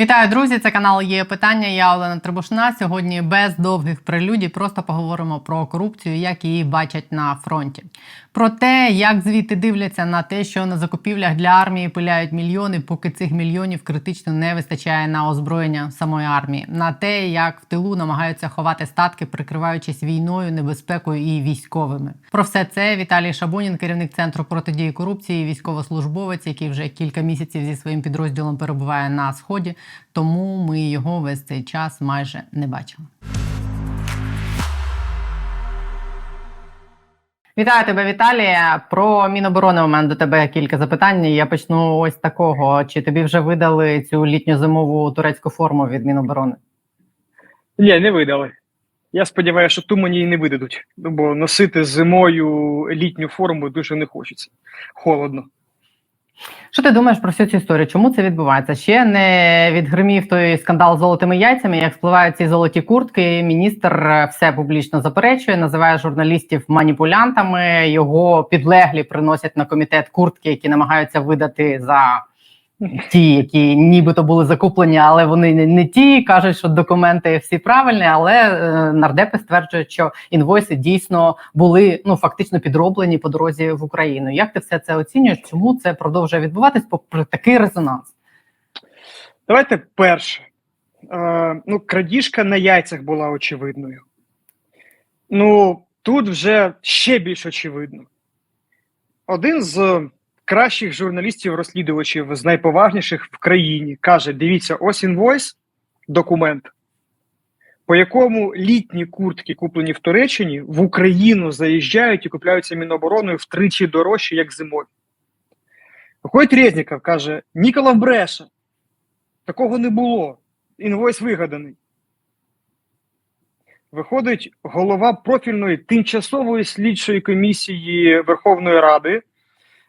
Вітаю, друзі! Це канал є питання. Я Олена Требушна. Сьогодні без довгих прелюдій просто поговоримо про корупцію, як її бачать на фронті. Про те, як звідти дивляться на те, що на закупівлях для армії пиляють мільйони, поки цих мільйонів критично не вистачає на озброєння самої армії, на те, як в тилу намагаються ховати статки, прикриваючись війною, небезпекою і військовими. Про все це Віталій Шабунін, керівник центру протидії корупції, військовослужбовець, який вже кілька місяців зі своїм підрозділом перебуває на сході. Тому ми його весь цей час майже не бачили. Вітаю тебе, Віталія. Про Міноборони у мене до тебе кілька запитань. Я почну ось такого. Чи тобі вже видали цю літню зимову турецьку форму від Міноборони? Ні, не видали. Я сподіваюся, що ту мені і не видадуть, бо носити зимою літню форму дуже не хочеться. Холодно. Що ти думаєш про всю цю історію? Чому це відбувається? Ще не відгримів той скандал з золотими яйцями, як спливають ці золоті куртки. Міністр е, все публічно заперечує, називає журналістів маніпулянтами. Його підлеглі приносять на комітет куртки, які намагаються видати за ті, які нібито були закуплені, але вони не, ті. кажуть, що документи всі правильні. Але е, нардепи стверджують, що інвойси дійсно були ну фактично підроблені по дорозі в Україну. Як ти все це оцінюєш? Чому це продовжує відбуватись попри такий резонанс? Давайте перше. Е, ну, крадіжка на яйцях була очевидною. Ну, тут вже ще більш очевидно. Один з кращих журналістів-розслідувачів, з найповажніших в країні, каже: дивіться, ось інвойс, документ, по якому літні куртки, куплені в Туреччині, в Україну заїжджають і купляються Мінобороною втричі дорожче, як зимою. Виходить Резніков, каже: Ніколав бреше. Такого не було. Інвойс вигаданий. Виходить голова профільної тимчасової слідчої комісії Верховної Ради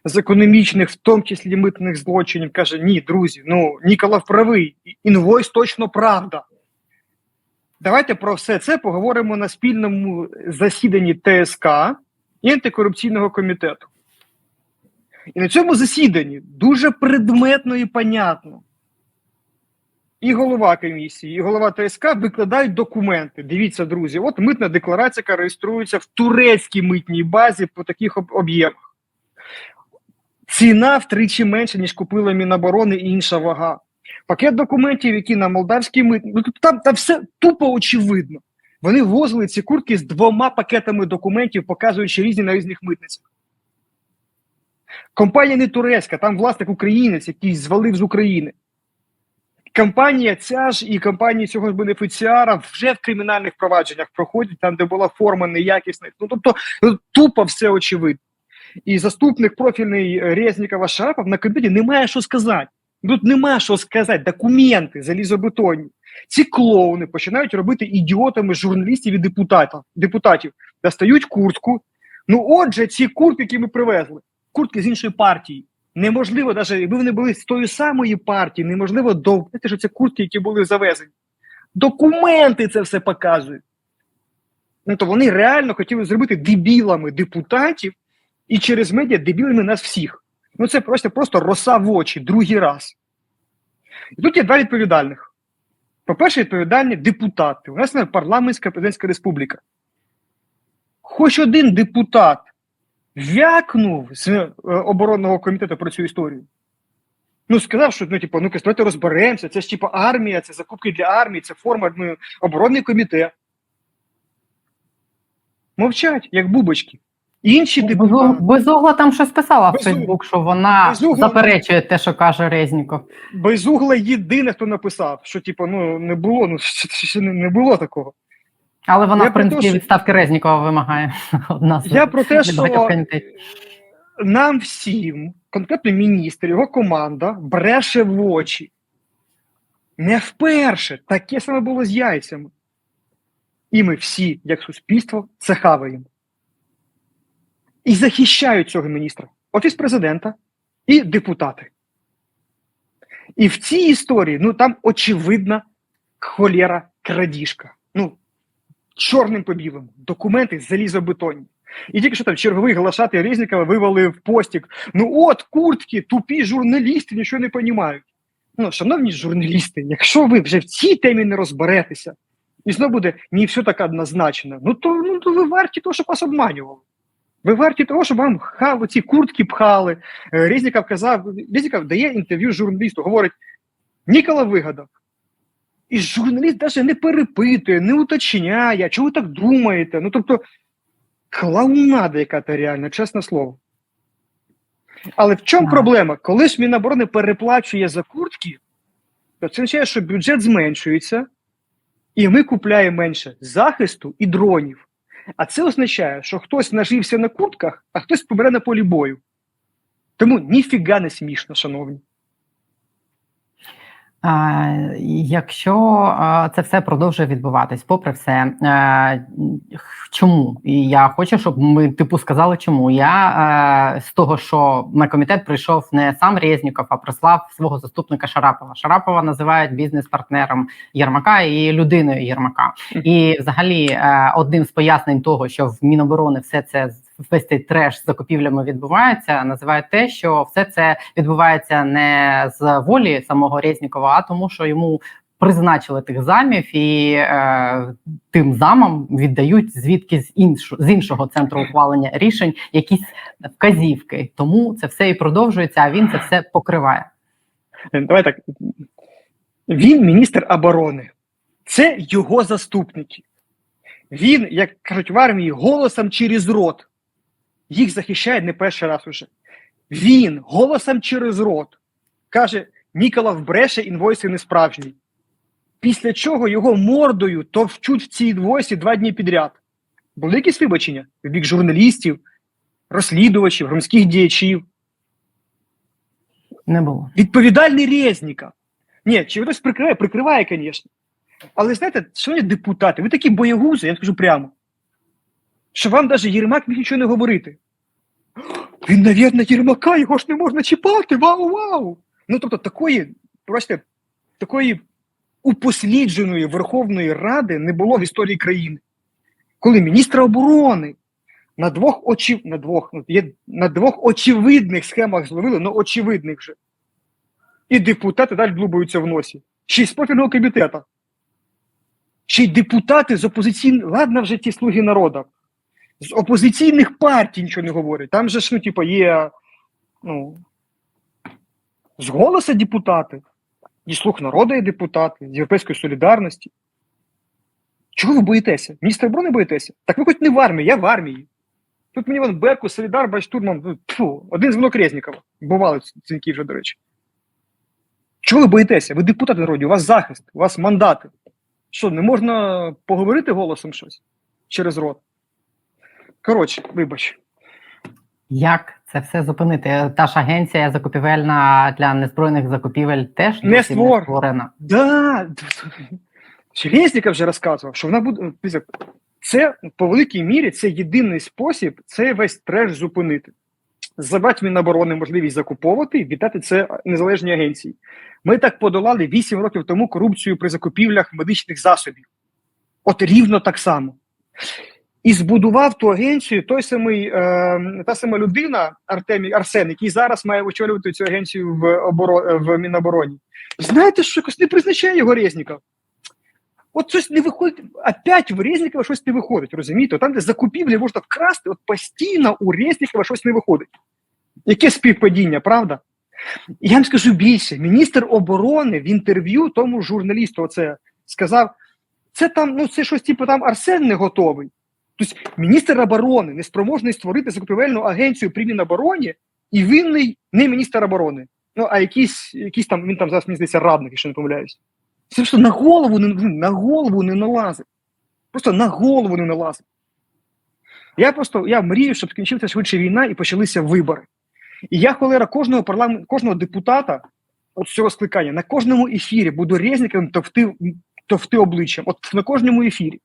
з економічних, в тому числі митних злочинів, каже: Ні, друзі, ну Ніколав правий, інвойс точно правда. Давайте про все це поговоримо на спільному засіданні ТСК і антикорупційного комітету. І на цьому засіданні дуже предметно і понятно. І голова комісії, і голова ТСК викладають документи. Дивіться, друзі, от митна декларація, яка реєструється в турецькій митній базі по таких об'ємах. Ціна втричі менша, ніж купила Міноборони і інша вага. Пакет документів, які на молдавській митні, ну там, там все тупо очевидно. Вони ввозили ці куртки з двома пакетами документів, показуючи різні на різних митницях. Компанія не турецька, там власник українець, який звалив з України. Компанія ця ж і компанії цього ж бенефіціара вже в кримінальних провадженнях проходять, там, де була форма неякісна. Ну тобто тупо все очевидно. І заступник профільний е, Резнікова Шарапов на комітеті немає що сказати. Тут нема що сказати. Документи залізобетонні. Ці клоуни починають робити ідіотами журналістів і депутатів. депутатів. Достають куртку. Ну, отже, ці куртки, які ми привезли, куртки з іншої партії. Неможливо, навіть якби вони були з тої самої партії, неможливо довбити, що це куртки, які були завезені. Документи це все показують. Ну, то вони реально хотіли зробити дебілами депутатів і через медіа дебілами нас всіх. Ну це просто, просто роса в очі другий раз. І тут є два відповідальних. По-перше, відповідальні депутати. У нас парламентська президентська республіка. Хоч один депутат вякнув з е, оборонного комітету про цю історію. Ну, сказав, що ну, типу, ну давайте розберемося, це ж типу армія, це закупки для армії, це форма ну, оборонний комітет. Мовчать, як бубочки. Інші депутати. Безугла там щось писала в Фейсбук, що вона Безугла. заперечує те, що каже Резніков. Безугла єдине, хто написав, що типу, ну не було, ну ще, не, не було такого. Але вона, Я в принципі, те, що- відставки Резнікова вимагає. Одна з Я про те, що нам всім, конкретно міністр, його команда бреше в очі. Не вперше таке саме було з яйцями. І ми всі, як суспільство, це хаваємо. І захищають цього міністра. Офіс президента і депутати. І в цій історії, ну там очевидна холєра крадіжка. Ну, чорним по білому. Документи залізобетонні. І тільки що там черговий глашатий Резнікова вивалив постік. Ну от куртки, тупі журналісти нічого не розуміють. ну, шановні журналісти, якщо ви вже в цій темі не розберетеся, і знову буде не все так однозначно, ну то, ну, то ви варті того, щоб вас обманювали. Ви варті того, щоб вам хав, ці куртки пхали. Е, Резніков казав, Резніков дає інтерв'ю журналісту, говорить, Нікола вигадав. І журналіст навіть не перепитує, не уточняє, чого ви так думаєте. Ну тобто, клоунада яка-то реально, чесне слово. Але в чому проблема? Коли ж Міноборони переплачує за куртки, то це означає, що бюджет зменшується, і ми купляємо менше захисту і дронів. А це означає, що хтось нажився на куртках, а хтось побере на полі бою. Тому ніфіга не смішно, шановні. А, Якщо це все продовжує відбуватись, попри все, е, чому? І я хочу, щоб ми типу сказали, чому я е, з того, що на комітет прийшов не сам Резніков, а прислав свого заступника Шарапова. Шарапова називають бізнес-партнером Єрмака і людиною Єрмака. І взагалі е, одним з пояснень того, що в Міноборони все це весь цей треш з закупівлями відбувається, називають те, що все це відбувається не з волі самого Резнікова, а тому, що йому призначили тих замів, і е, тим замам віддають звідки з іншого з іншого центру ухвалення рішень якісь вказівки. Тому це все і продовжується. А він це все покриває. Давай так. Він міністр оборони. Це його заступники. Він, як кажуть в армії, голосом через рот. Їх захищає не перший раз уже. Він голосом через рот каже: Ніколав бреше, інвойси не справжні. Після чого його мордою товчуть в цій інвойсі два дні підряд. Були якісь вибачення в бік журналістів, розслідувачів, громадських діячів. Не було. Відповідальний Резніков. Ні, чи хтось прикриває, прикриває, звісно. Але знаєте, шановні депутати, ви такі боягузи, я скажу прямо, що вам навіть Єрмак міг нічого не говорити. Він, навірно, Єрмака, його ж не можна чіпати. Вау, вау! Ну, тобто, такої, бачите, такої упослідженої Верховної Ради не було в історії країни. Коли міністра оборони на двох очі... на двох, ну, є, на двох очевидних схемах зловили, ну очевидних вже. І депутати далі блубаються в носі. Ще й з профільного комітету. Ще й депутати з опозиційних, ладно вже ті слуги народу, з опозиційних партій нічого не говорять. Там же ж, ну, типу, є ну, з голоса депутати, і слуг народу є депутати, з Європейської солідарності. Чого ви боїтеся? Міністр оборони боїтеся? Так ви хоч не в армії, я в армії. Тут мені вон Берку, Солідар, Бачтурман, ну, тьфу, один дзвонок Резнікова. Бували дзвінки вже, до речі. Чого ви боїтеся? Ви депутати народі, у вас захист, у вас мандати. Що, не можна поговорити голосом щось через рот? Коротше, вибач. Як це все зупинити? Та ж агенція закупівельна для незбройних закупівель теж Не створ- створена. Да, Железніков вже розказував, що вона буде. Це по великій мірі це єдиний спосіб цей весь треш зупинити. Забрати Міноборони можливість закуповувати і віддати це незалежній агенції. Ми так подолали 8 років тому корупцію при закупівлях медичних засобів. От рівно так само. І збудував ту агенцію той самий, е, та сама людина Артемій Арсен, який зараз має очолювати цю агенцію в, оборо, в Мінобороні. Знаєте, що якось не призначає його Резніков? От щось не виходить, опять в Резнікова щось не виходить, розумієте? Там, де закупівлі можна вкрасти, от постійно у Резнікова щось не виходить. Яке співпадіння, правда? Я вам скажу більше: міністр оборони в інтерв'ю тому журналісту оце сказав: це там, ну це щось, типу, там Арсен не готовий. Тобто міністр оборони неспроможний створити закупівельну агенцію при Мінобороні, і винний не міністр оборони. Ну, а якийсь, якийсь там, він там зараз мені здається, радник, якщо не помиляюсь. Це просто на голову не на голову не налазить. Просто на голову не налазить. Я просто я мрію, щоб скінчилася швидше війна і почалися вибори. І я холера кожного парламент, кожного депутата от цього скликання на кожному ефірі буду Резніковим товти, товти обличчям. От на кожному ефірі.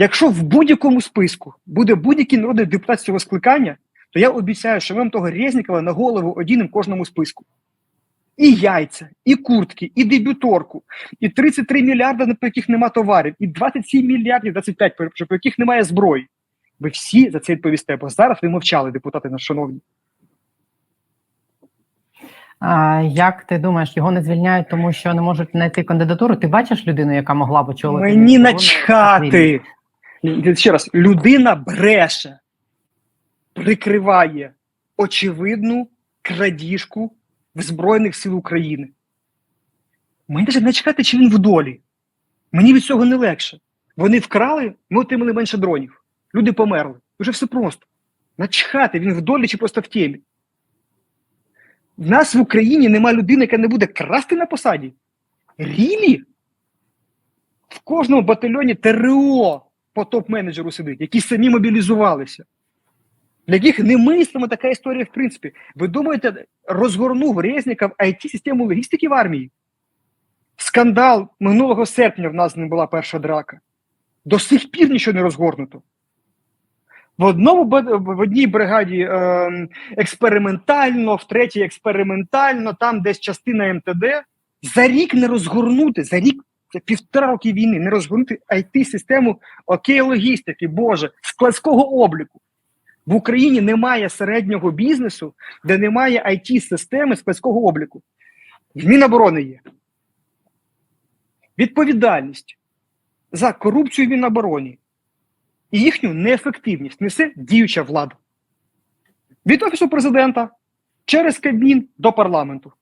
Якщо в будь-якому списку буде будь-який народний депутат цього скликання, то я обіцяю, що ми вам того Резнікова на голову одінемо в кожному списку. І яйця, і куртки, і дебюторку, і 33 мільярди, по яких нема товарів, і 27 мільярдів, 25, по яких немає зброї. Ви всі за це відповісте, бо зараз ви мовчали, депутати наші шановні. А, як ти думаєш, його не звільняють, тому що не можуть знайти кандидатуру? Ти бачиш людину, яка могла б очолити? Мені начхати. Ще раз, людина бреше, прикриває очевидну крадіжку в Збройних сил України. Мені навіть начхати, чи він в долі. Мені від цього не легше. Вони вкрали, ми отримали менше дронів. Люди померли. Дуже все просто. Начхати, він в долі чи просто в темі. В нас в Україні нема людини, яка не буде красти на посаді. Рілі? В кожному батальйоні ТРО по топ-менеджеру сидить, які самі мобілізувалися. Для яких немислима така історія, в принципі. Ви думаєте, розгорнув Резніков IT-систему логістики в армії? Скандал минулого серпня в нас не була перша драка. До сих пір нічого не розгорнуто. В одному в одній бригаді е, експериментально, в третій експериментально, там десь частина МТД. За рік не розгорнути, за рік це півтора роки війни, не розгорнути IT-систему окей логістики, Боже, складського обліку. В Україні немає середнього бізнесу, де немає IT-системи складського обліку. В Міноборони є. Відповідальність за корупцію в Мінобороні і їхню неефективність несе діюча влада. Від Офісу президента через Кабмін до парламенту.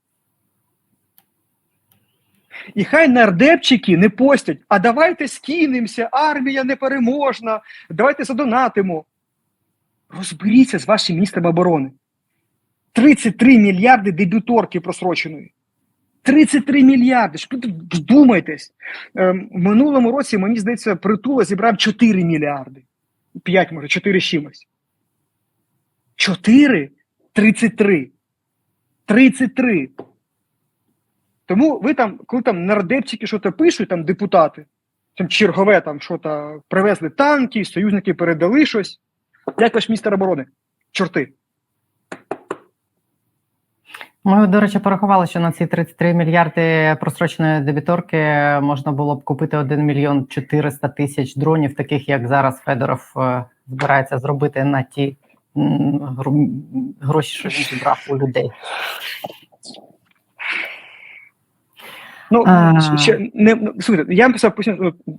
І хай нардепчики не постять, а давайте скинемося, армія непереможна, давайте задонатимо. Розберіться з вашим міністром оборони. 33 мільярди дебюторки просроченої. 33 мільярди. Вдумайтесь. Ем, в минулому році, мені здається, притула зібрав 4 мільярди. 5, може, 4 з чимось. 4? 33. 33. Тому ви там, коли там нардепчики щось пишуть, там депутати, там чергове там що то привезли танки, союзники передали щось. Як ваш міністр оборони? Чорти. Ми, до речі, порахували, що на ці 33 мільярди просроченої дебіторки можна було б купити 1 мільйон 400 тисяч дронів, таких як зараз Федоров е, збирається зробити на ті гроші, що він зібрав у людей. Ну, ще, не, ну, слухайте, я писав поясню, ну,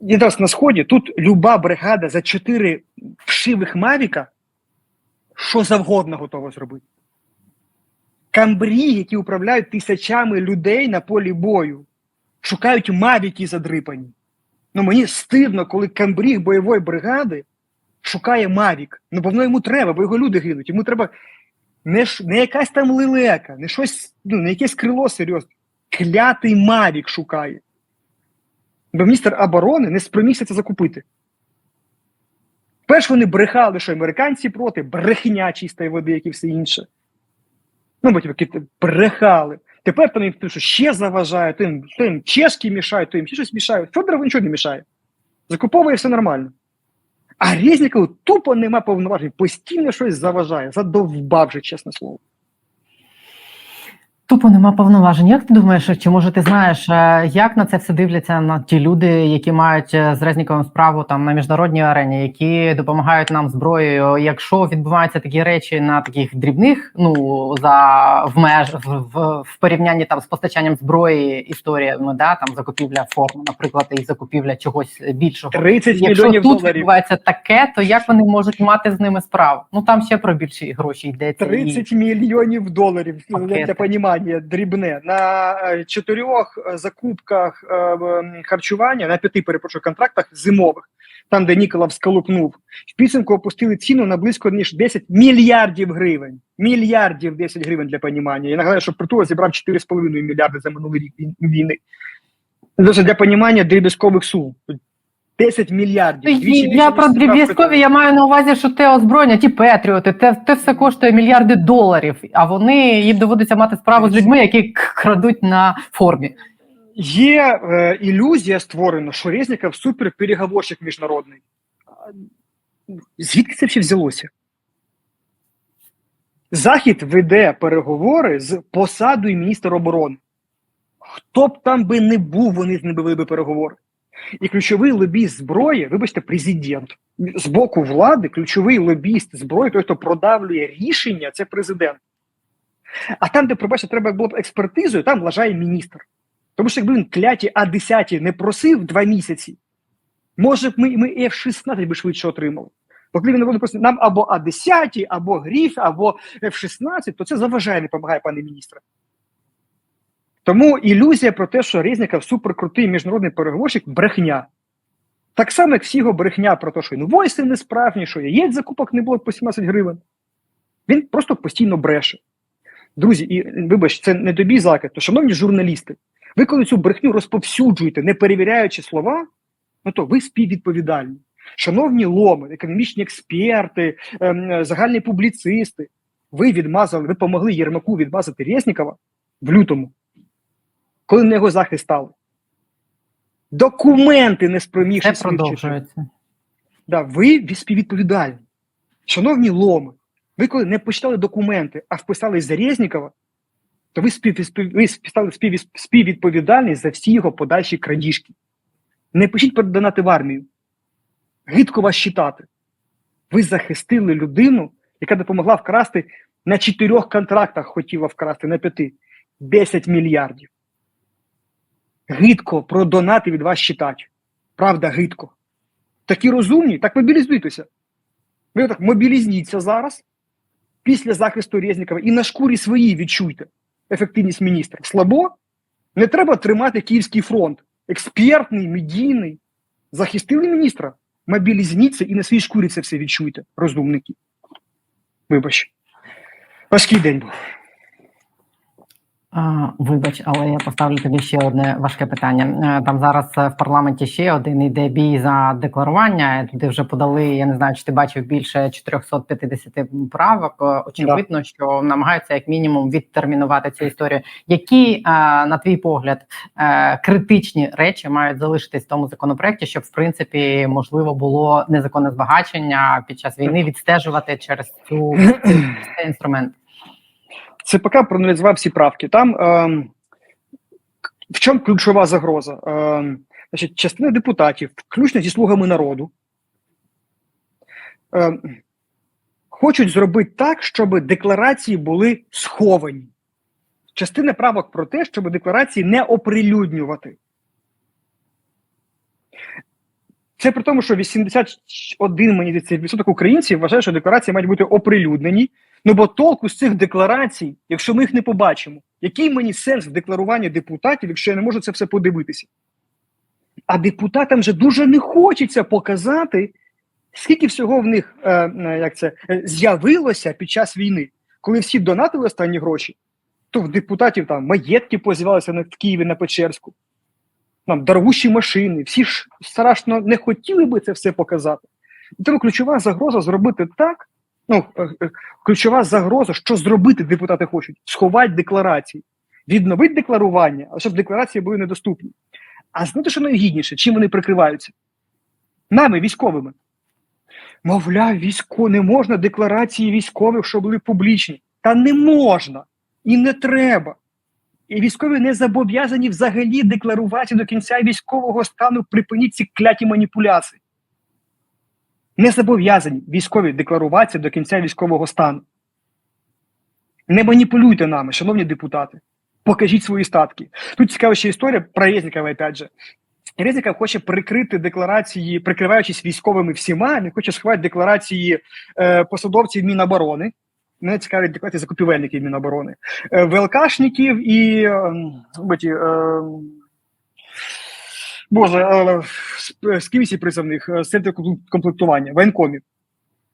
якраз на сході тут люба бригада за 4 вшивих Мавіка що завгодно готова зробити. Камбрі, які управляють тисячами людей на полі бою, шукають мавіки задрипані. Ну мені стидно, коли камбріг бойової бригади шукає мавік. Ну, бо воно йому треба, бо його люди гинуть. Йому треба не, ш- не якась там лилека, не щось, ну, не якесь крило серйозне. Клятий мавік шукає. Бо міністр оборони не спромігся це закупити. Перш вони брехали, що американці проти, брехня чистої води, як і все інше. Ну, бо типу, брехали. Тепер там їм що ще заважає, то їм, то їм чешки мішають, то їм ще щось мішають. Федорову нічого не мішає. Закуповує все нормально. А Резнікову тупо нема повноважень, постійно щось заважає. Задовбав же, чесне слово. Тупо нема повноважень. Як ти думаєш, чи може ти знаєш, е, як на це все дивляться на ті люди, які мають е, з Резніковим справу там на міжнародній арені, які допомагають нам зброєю? Якщо відбуваються такі речі на таких дрібних, ну за в меж в, в, в порівнянні там з постачанням зброї історіями, да там закупівля форм, наприклад, і закупівля чогось більшого. 30 Якщо мільйонів тут доларів. відбувається таке, то як вони можуть мати з ними справу? Ну там ще про більші гроші йдеться. і- мільйонів доларів Пакети. для понімання дрібне на е, чотирьох е, закупках е, харчування на п'яти перепрошую контрактах зимових, там де Ніколав скалупнув, в підсумку опустили ціну на близько ніж 10 мільярдів гривень. Мільярдів 10 гривень для понімання. Я нагадаю, що притула зібрав 4,5 мільярди за минулий рік війни. Це для понімання дріб'язкових сум. 10 мільярдів. Я про дріб'язкові, я маю на увазі, що те озброєння, ті Петріоти, те, те все коштує мільярди доларів, а вони їм доводиться мати справу з людьми, які крадуть на формі. Є е, ілюзія створена, що Резніков суперпереговорщик міжнародний. Звідки це ще взялося? Захід веде переговори з посадою міністра оборони. Хто б там би не був, вони з ним вели би переговори. І ключовий лобіст зброї, вибачте, президент. З боку влади ключовий лобіст зброї, той, хто продавлює рішення, це президент. А там, де, пробачте, треба було б експертизою, там вважає міністр. Тому що якби він кляті А10 не просив два місяці, може б ми, ми F-16 би швидше отримали. Бо коли він буде просити нам або А10, або Гріф, або F-16, то це заважає, не допомагає, пане міністре. Тому ілюзія про те, що Резніков суперкрутий міжнародний переговорщик брехня. Так само, як всі його брехня про те, що інвойси несправжні, що яєць закупок не було по 17 гривень. Він просто постійно бреше. Друзі, і вибач, це не тобі закид, то шановні журналісти, ви коли цю брехню розповсюджуєте, не перевіряючи слова, ну то ви співвідповідальні. Шановні ломи, економічні експерти, ем, загальні публіцисти, ви відмазали, ви помогли Єрмаку відмазати Резнікова в лютому, коли на його захист стали. Документи не спромігши Це продовжується. Да, ви співвідповідальні. Шановні ломи, ви коли не почитали документи, а вписали за Резнікова, то ви, спів, спів, ви співстали спів, співвідповідальність за всі його подальші крадіжки. Не пишіть про донати в армію. Гидко вас читати. Ви захистили людину, яка допомогла вкрасти на чотирьох контрактах, хотіла вкрасти на п'яти 10 мільярдів. Гидко про донати від вас читати. Правда, гидко. Такі розумні, так мобілізуйтеся. Ви так мобілізніться зараз, після захисту Резнікова, і на шкурі своїй відчуйте ефективність міністра. Слабо? Не треба тримати Київський фронт. Експертний, медійний. Захистили міністра. Мобілізніться і на своїй шкурі це все відчуйте, розумники. Вибач. Важкий день був. Вибач, але я поставлю тобі ще одне важке питання. Е, Там зараз е, в парламенті ще один іде бій за декларування. Туди вже подали. Я не знаю, чи ти бачив більше 450 правок. Е, Очевидно, що намагаються як мінімум відтермінувати цю історію. Які, е, на твій погляд, е, критичні речі мають залишитись в тому законопроекті, щоб в принципі можливо було незаконне збагачення під час війни відстежувати через цю цей інструмент? ЦПК проаналізував всі правки. Там е, в чому ключова загроза? Е, значить, частина депутатів, включно зі слугами народу, е, хочуть зробити так, щоб декларації були сховані. Частина правок про те, щоб декларації не оприлюднювати. Це при тому, що 81 мені здається, відсоток українців вважає, що декларації мають бути оприлюднені. Ну бо толку з цих декларацій, якщо ми їх не побачимо, який мені сенс в декларуванні депутатів, якщо я не можу це все подивитися? А депутатам вже дуже не хочеться показати, скільки всього в них е, е, як це, е, з'явилося під час війни, коли всі донатили останні гроші, то в депутатів там маєтки поз'явилися в Києві на Печерську, там дорогущі машини, всі ж страшно не хотіли би це все показати. І тому ключова загроза зробити так. Ну, е, е, ключова загроза, що зробити депутати хочуть: сховати декларації, відновити декларування, але щоб декларації були недоступні. А знаєте, що найгідніше, чим вони прикриваються? Нами, військовими. Мовляв, військо не можна декларації військових, щоб були публічні. Та не можна і не треба. І військові не зобов'язані взагалі декларувати до кінця військового стану припиніть ці кляті маніпуляції. Не зобов'язані військові декларуватися до кінця військового стану. Не маніпулюйте нами, шановні депутати. Покажіть свої статки. Тут цікава ще історія про Резнікова, опять же. Резніков хоче прикрити декларації, прикриваючись військовими всіма, він хоче сховати декларації е, посадовців Міноборони. Мене цікавить декларації закупівельників Міноборони, е, ВЛКшників і е, ті, е, Боже, е, з, комісії призовних, е, з комплектування, воєнкомів.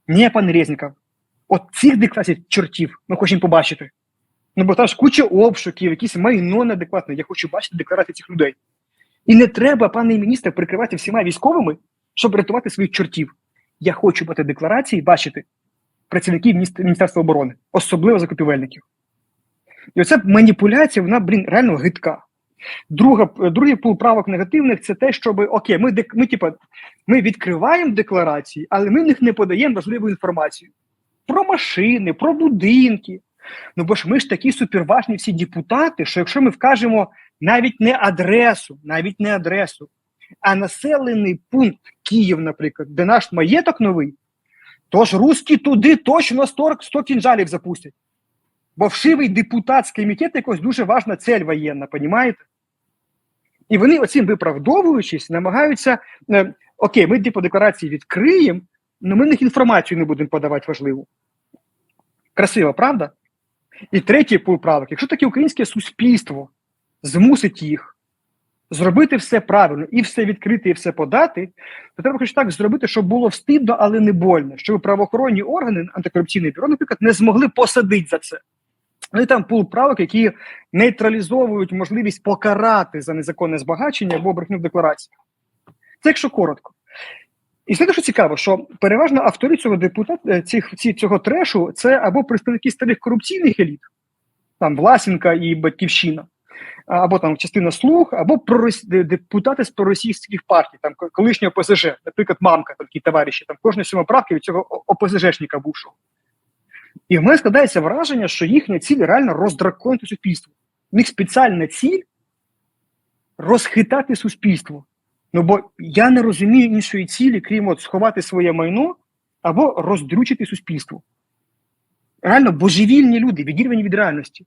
Ні, пан Резніков. От цих декларацій чортів ми хочемо побачити. Ну, бо там ж куча обшуків, якісь майно неадекватне. Я хочу бачити декларації цих людей. І не треба, пане міністре, прикривати всіма військовими, щоб рятувати своїх чортів. Я хочу бачити декларації, бачити працівників Міністерства оборони, особливо закупівельників. І оця маніпуляція, вона, блін, реально гидка. Друга, другий пул правок негативних це те, щоб окей, ми, ми, типа, ми відкриваємо декларації, але ми в них не подаємо важливу інформацію про машини, про будинки. Ну бо ж ми ж такі суперважні всі депутати, що якщо ми вкажемо навіть не адресу, навіть не адресу, а населений пункт Київ, наприклад, де наш маєток новий, то ж русські туди точно 100, 100 кінжалів запустять. Бо вшивий депутатський комітет якось дуже важна цель воєнна, понімаєте? І вони оцим виправдовуючись, намагаються е, окей, ми типу декларації відкриємо, але ми них інформацію не будемо подавати важливу. Красиво, правда? І третій пункт правок. Якщо таке українське суспільство змусить їх зробити все правильно і все відкрити, і все подати, то треба хоч так зробити, щоб було встидно, але не больно, щоб правоохоронні органи, антикорупційний бюро, наприклад, не змогли посадити за це. І там пул правок, які нейтралізовують можливість покарати за незаконне збагачення або брехню в декларації. Це якщо коротко. І знаєте, що цікаво, що переважно автори цього депутата цих ці, цього трешу це або представники старих корупційних еліт, там Власенка і Батьківщина, або там частина слуг, або депутати з проросійських партій, там колишнього ОПЗЖ, наприклад, мамка, такі товариші, там кожна сьома від цього ОПЗЖшника бувшого. І в мене складається враження, що їхня ціль реально роздраконити суспільство. У них спеціальна ціль розхитати суспільство. Ну бо я не розумію іншої цілі, крім от сховати своє майно або роздрючити суспільство. Реально божевільні люди, відірвані від реальності.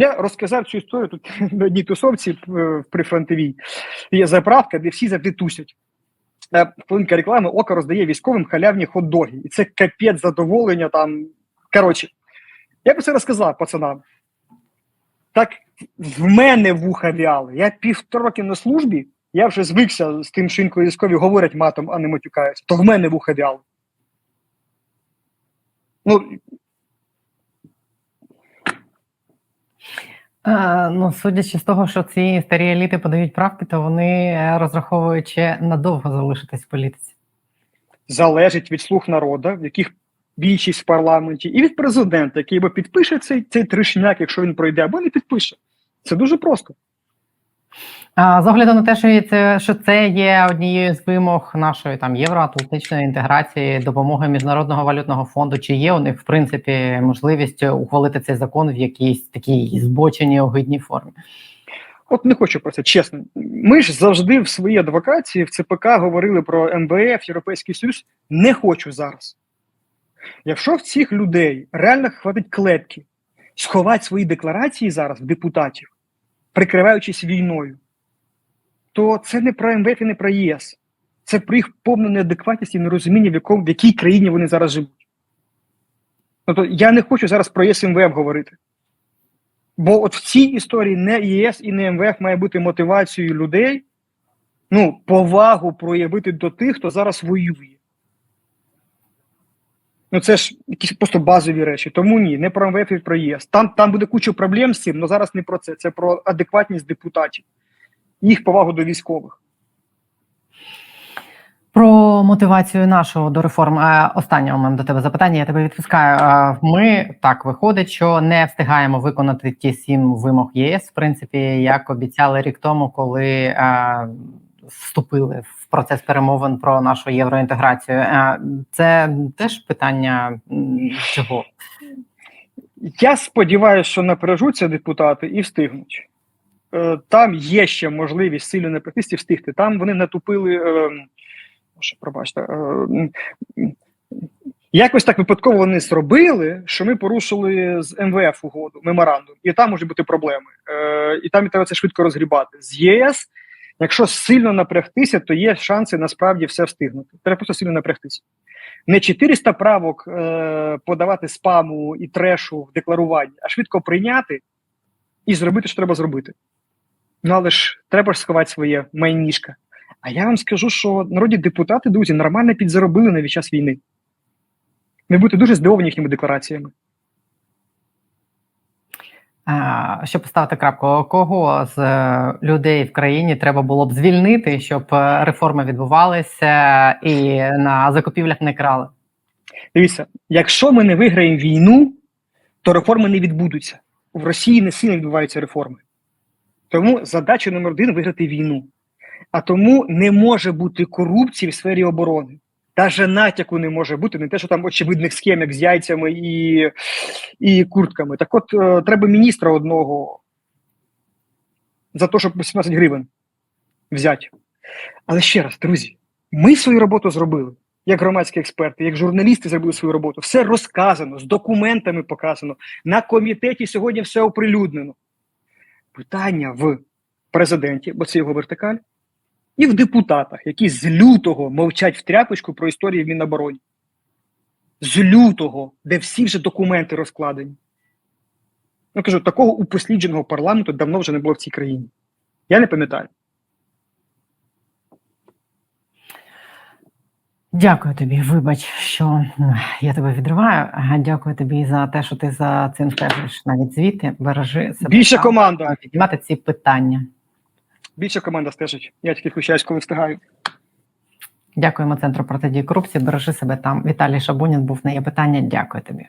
Я розказав цю історію тут на одній тусовці в прифронтовій. Є заправка, де всі завжди тусять. Хвилинка реклами око роздає військовим халявні хот-доги. І це капець задоволення там. Коротше, я би це розказав пацанам. Так в мене вуха віали. Я півтора роки на службі, я вже звикся з тим, що інколи військові говорять матом, а не матюкаються. То в мене вуха віали. Ну, Е, ну, судячи з того, що ці старі еліти подають правки, то вони розраховуючи, розраховують ще надовго залишитись в політиці. залежить від слуг народу, в яких більшість в парламенті, і від президента, який або підпише цей, цей тришняк, якщо він пройде, або не підпише. Це дуже просто. З огляду на те, що це, що це є однією з вимог нашої там євроатлантичної інтеграції, допомоги міжнародного валютного фонду, чи є у них в принципі можливість ухвалити цей закон в якійсь такій збоченій огидній формі? От не хочу про це, чесно. Ми ж завжди в своїй адвокації в ЦПК говорили про МВФ, Європейський Союз. Не хочу зараз. Якщо в цих людей реально хватить клепки сховати свої декларації зараз в депутатів, прикриваючись війною, то це не про МВФ і не про ЄС. Це про їх повну неадекватність і нерозуміння, в, якому, в якій країні вони зараз живуть. Тобто я не хочу зараз про ЄС і МВФ говорити. Бо от в цій історії не ЄС і не МВФ має бути мотивацією людей ну, повагу проявити до тих, хто зараз воює. Ну, це ж якісь просто базові речі. Тому ні, не про МВФ і про ЄС. Там, там буде куча проблем з цим, але зараз не про це. Це про адекватність депутатів, їх повагу до військових. Про мотивацію нашого до реформ. Е, Останнє у мене до тебе запитання. Я тебе відпускаю. Е, Ми так виходить, що не встигаємо виконати ті сім вимог ЄС, в принципі, як обіцяли рік тому, коли е, вступили в процес перемовин про нашу євроінтеграцію. Це теж питання чого? Я сподіваюся, що напряжуться депутати і встигнуть. Е, Там є ще можливість сильно напрягтися і встигти. Там вони натупили. е, пробачте, е, якось так випадково вони зробили, що ми порушили з МВФ угоду, меморандум, і там можуть бути проблеми. Е, І там і треба це швидко розгрібати. З ЄС, якщо сильно напрягтися, то є шанси насправді все встигнути. Треба просто сильно напрягтися. Не 400 правок е, подавати спаму і трешу в декларуванні, а швидко прийняти і зробити, що треба зробити. Ну але ж треба ж сховати своє майніжка. А я вам скажу, що народні депутати, друзі, нормально підзаробили на час війни. Ви будете дуже здивовані їхніми деклараціями. Е, Щоб поставити крапку, кого з е, людей в країні треба було б звільнити, щоб е, реформи відбувалися і на закупівлях не крали? Дивіться, якщо ми не виграємо війну, то реформи не відбудуться. В Росії не сильно відбуваються реформи. Тому задача номер один виграти війну. А тому не може бути корупції в сфері оборони. Даже натяку не може бути, не те, що там очевидних схем, як з яйцями і, і куртками. Так от е, треба міністра одного за те, щоб 18 гривень взяти. Але ще раз, друзі, ми свою роботу зробили. як громадські експерти, як журналісти зробили свою роботу. Все розказано, з документами показано. На комітеті сьогодні все оприлюднено. Питання в президенті, бо це його вертикаль, і в депутатах, які з лютого мовчать в тряпочку про історію в Мінобороні. З лютого, де всі вже документи розкладені. Я кажу, такого упослідженого парламенту давно вже не було в цій країні. Я не пам'ятаю. Дякую тобі. Вибач, що я тебе відриваю. Дякую тобі за те, що ти за цим стежиш навіть звідти. Бережи себе Більше там, команда. піднімати ці питання. Більше команда стежить. Я тільки включаюсь, коли встигаю. Дякуємо центру протидії корупції. Бережи себе там. Віталій Шабунін був на є питання. Дякую тобі.